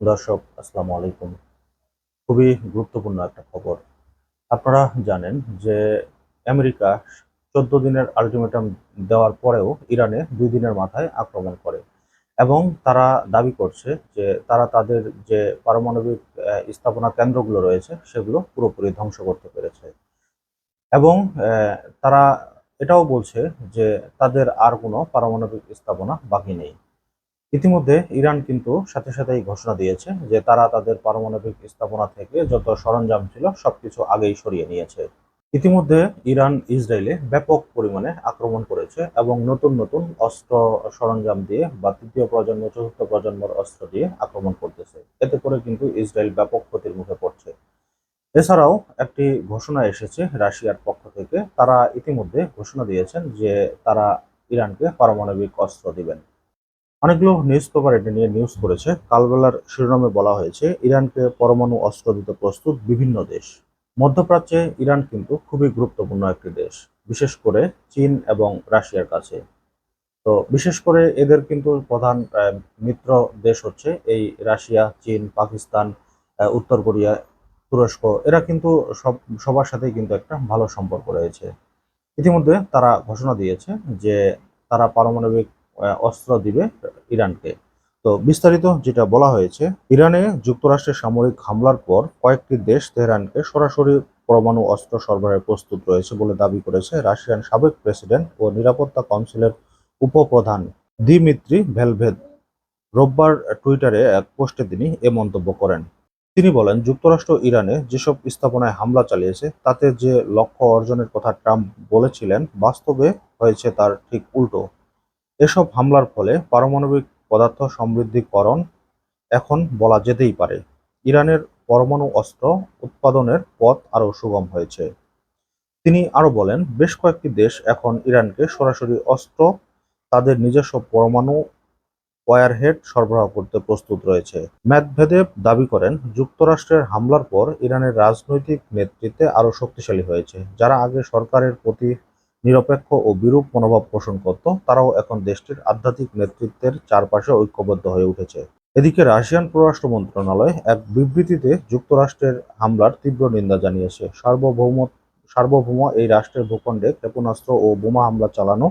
দর্শক, আসসালামু আলাইকুম। খুবই গুরুত্বপূর্ণ একটা খবর। আপনারা জানেন যে আমেরিকা চোদ্দ দিনের আলটিমেটাম দেওয়ার পরেও ইরানে দুই দিনের মাথায় আক্রমণ করে এবং তারা দাবি করছে যে তারা তাদের যে পারমাণবিক স্থাপনা কেন্দ্রগুলো রয়েছে সেগুলো পুরোপুরি ধ্বংস করতে পেরেছে এবং তারা এটাও বলছে যে তাদের আর কোনো পারমাণবিক স্থাপনা বাকি নেই। ইতিমধ্যে ইরান কিন্তু সাথে সাথেই ঘোষণা দিয়েছে যে তারা তাদের পারমাণবিক স্থাপনা থেকে যত সরঞ্জাম ছিল সবকিছু আগেই সরিয়ে নিয়েছে। ইতিমধ্যে ইরান ইসরায়েলে ব্যাপক পরিমাণে আক্রমণ করেছে এবং নতুন নতুন অস্ত্র সরঞ্জাম দিয়ে বা তৃতীয় প্রজন্ম, চতুর্থ প্রজন্মের অস্ত্র দিয়ে আক্রমণ করতেছে। এতে করে কিন্তু ইসরায়েল ব্যাপক ক্ষতির মুখে পড়ছে। এছাড়াও একটি ঘোষণা এসেছে রাশিয়ার পক্ষ থেকে। তারা ইতিমধ্যে ঘোষণা দিয়েছেন যে তারা ইরানকে পারমাণবিক অস্ত্র দিবেন। অনেকগুলো নিউজ পেপার এটা নিয়ে নিউজ করেছে। কালবেলার শিরোনামে বলা হয়েছে, ইরানকে পরমাণু অস্ত্র দিতে প্রস্তুত বিভিন্ন দেশ। মধ্যপ্রাচ্যে ইরান কিন্তু খুবই গুরুত্বপূর্ণ একটি দেশ, বিশেষ করে চীন এবং রাশিয়ার কাছে। তো বিশেষ করে এদের কিন্তু প্রধান মিত্র দেশ হচ্ছে এই রাশিয়া, চীন, পাকিস্তান উত্তর কোরিয়া, তুরস্ক। এরা কিন্তু সব, সবার সাথেই কিন্তু একটা ভালো সম্পর্ক রয়েছে। ইতিমধ্যে তারা ঘোষণা দিয়েছে যে তারা পারমাণবিক অস্ত্র দিবে ইরানকে। তো বিস্তারিত যেটা বলা হয়েছে, ইরানে যুক্তরাষ্ট্রের সামরিক হামলার পর কয়েকটি দেশ তেহরানকে সরাসরি পরমাণু অস্ত্র সরবরাহে প্রস্তুত রয়েছে বলে দাবি করেছে রাশিয়ান সাবেক প্রেসিডেন্ট ও নিরাপত্তা কাউন্সিলের উপপ্রধান দিমিত্রি ভেলভেদ। রোববার টুইটারে এক পোস্টে তিনি এ মন্তব্য করেন। তিনি বলেন, যুক্তরাষ্ট্র ইরানে যেসব স্থাপনায় হামলা চালিয়েছে, তাতে যে লক্ষ্য অর্জনের কথা ট্রাম্প বলেছিলেন, বাস্তবে হয়েছে তার ঠিক উল্টো। এসব হামলার ফলে পারমাণবিক পদার্থ সমৃদ্ধিকরণ এখন বলা যেতেই পারে। ইরানের পরমাণু অস্ত্র উৎপাদনের পথ আরও সুগম হয়েছে। তিনি আরও বলেন, বেশ কয়েকটি দেশ এখন ইরানকে সরাসরি অস্ত্র, তাদের নিজস্ব পরমাণু ওয়ারহেড সরবরাহ করতে প্রস্তুত রয়েছে। ম্যাদভেদেব দাবি করেন, যুক্তরাষ্ট্রের হামলার পর ইরানের রাজনৈতিক নেতৃত্বে আরও শক্তিশালী হয়েছে। যারা আগে সরকারের প্রতি নিরপেক্ষ ও বিরূপ মনোভাব পোষণ করত, তারাও এখন দেশটির আধ্যাত্মিক নেতৃত্বের চারপাশে ঐক্যবদ্ধ হয়ে উঠেছে। এদিকে রাশিয়ান পররাষ্ট্র মন্ত্রণালয় এক বিবৃতিতে যুক্তরাষ্ট্রের হামলার তীব্র নিন্দা জানিয়েছে। সার্বভৌম সার্বভৌম এই রাষ্ট্রের ভূখণ্ডে ক্ষেপণাস্ত্র ও বোমা হামলা চালানো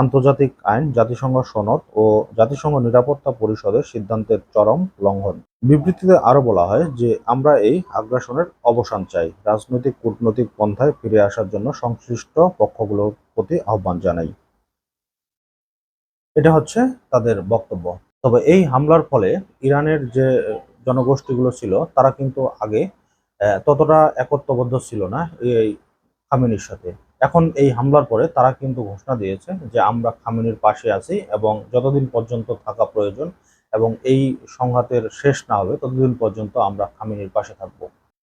আন্তর্জাতিক আইন, জাতিসংঘ সনদ ও জাতিসংঘ নিরাপত্তা পরিষদের সিদ্ধান্তের চরম লঙ্ঘন। বিবৃতিতে আরও বলা হয় যে, আমরা এই আগ্রাসনের অবসান চাই। রাজনৈতিক, কূটনৈতিক পন্থায় ফিরে আসার জন্য সংশ্লিষ্ট পক্ষগুলোর প্রতি আহ্বান জানাই। এটা হচ্ছে তাদের বক্তব্য। তবে এই হামলার ফলে ইরানের যে জনগোষ্ঠীগুলো ছিল, তারা কিন্তু আগে ততটা একত্রবদ্ধ ছিল না এই খামেনির সাথে। এখন এই হামলার পরে তারা কিন্তু ঘোষণা দিয়েছে যে আমরা খামেনির পাশে আছি এবং যতদিন পর্যন্ত থাকা প্রয়োজন এবং এই সংঘাতের শেষ না হবে, ততদিন পর্যন্ত আমরা খামেনির পাশে থাকব।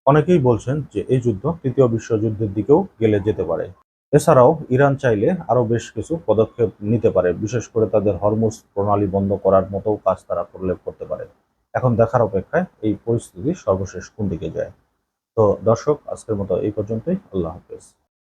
অনেকেই বলছেন যে এই যুদ্ধ তৃতীয় বিশ্বযুদ্ধের দিকেও গেলে যেতে পারে। এছাড়াও ইরান চাইলে আরও বেশ কিছু পদক্ষেপ নিতে পারে, বিশেষ করে তাদের হরমুজ প্রণালী বন্ধ করার মতো কাজ তারা করলে করতে পারে। এখন দেখার অপেক্ষায় এই পরিস্থিতি সর্বশেষ কোন দিকে যায়। তো দর্শক, আজকের মতো এই পর্যন্তই। আল্লাহ হাফেজ।